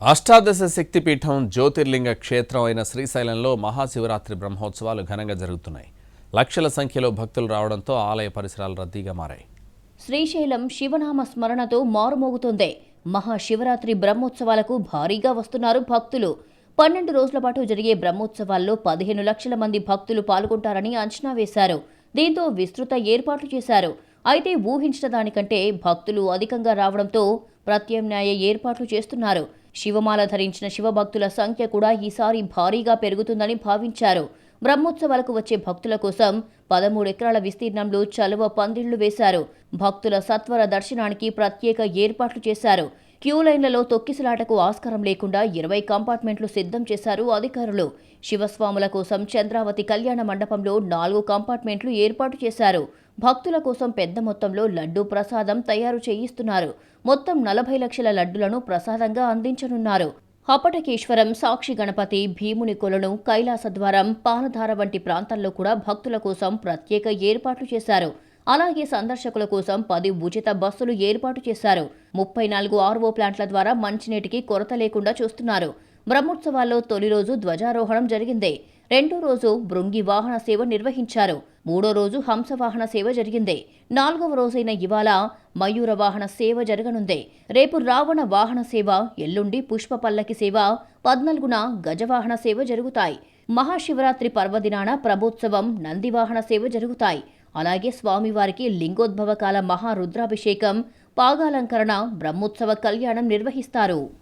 అష్టాదశ శక్తిపీఠం జ్యోతిర్లింగ క్షేత్రం అయిన శ్రీశైలంలో మహాశివరాత్రి బ్రహ్మోత్సవాలు ఘనంగా జరుగుతున్నాయి. లక్షల సంఖ్యలో భక్తులు రావడంతో ఆలయ పరిసరాలు రద్దీగా మారాయి. శ్రీశైలం శివనామ స్మరణతో మారుమోగుతోంది. మహాశివరాత్రి బ్రహ్మోత్సవాలకు భారీగా వస్తున్నారు భక్తులు. పన్నెండు రోజుల పాటు జరిగే బ్రహ్మోత్సవాల్లో పదిహేను లక్షల మంది భక్తులు పాల్గొంటారని అంచనా వేశారు. దీంతో విస్తృత ఏర్పాట్లు చేశారు. అయితే ఊహించిన దానికంటే భక్తులు అధికంగా రావడంతో ప్రత్యామ్నాయ ఏర్పాట్లు చేస్తున్నారు. శివమాల ధరించిన శివభక్తుల సంఖ్య కూడా ఈసారి భారీగా పెరుగుతుందని భావించారు. బ్రహ్మోత్సవాలకు వచ్చే భక్తుల కోసం పదమూడు ఎకరాల విస్తీర్ణంలో చలువ పందిళ్ళు వేశారు. భక్తుల సత్వర దర్శనానికి ప్రత్యేక ఏర్పాట్లు చేశారు. క్యూ లైన్లలో తొక్కిసలాటకు ఆస్కారం లేకుండా ఇరవై కంపార్ట్మెంట్లు సిద్ధం చేశారు అధికారులు. శివస్వాముల కోసం చంద్రావతి కళ్యాణ మండపంలో నాలుగు కంపార్ట్మెంట్లు ఏర్పాటు చేశారు. భక్తుల కోసం పెద్ద మొత్తంలో లడ్డూ ప్రసాదం తయారు చేయిస్తున్నారు. మొత్తం నలభై లక్షల లడ్డులను ప్రసాదంగా అందించనున్నారు. హపటకేశ్వరం సాక్షి గణపతి భీముని కొలను కైలాసద్వారం పాలధార వంటి ప్రాంతాల్లో కూడా భక్తుల కోసం ప్రత్యేక ఏర్పాట్లు చేశారు. అలాగే సందర్శకుల కోసం పది ఉచిత బస్సులు ఏర్పాటు చేశారు. ముప్పై నాలుగు ఆర్వో ప్లాంట్ల ద్వారా మంచినీటికి కొరత లేకుండా చూస్తున్నారు. బ్రహ్మోత్సవాల్లో తొలి రోజు ధ్వజారోహణం జరిగింది. రెండో రోజు బృంగి వాహన సేవ నిర్వహించారు. మూడో రోజు హంస వాహన సేవ జరిగింది. నాలుగవ రోజైన ఇవాళ మయూర వాహన సేవ జరగనుంది. రేపు రావణ వాహన సేవ ఎల్లుండి పుష్ప పల్లకి సేవ పద్నాలుగున గజవాహన సేవ జరుగుతాయి. మహాశివరాత్రి పర్వదినాన ప్రభోత్సవం నందివాహన సేవ జరుగుతాయి. అలాగే స్వామివారికి లింగోద్భవ కాల మహారుద్రాభిషేకం పాగాలంకరణ బ్రహ్మోత్సవ కళ్యాణం నిర్వహిస్తారు.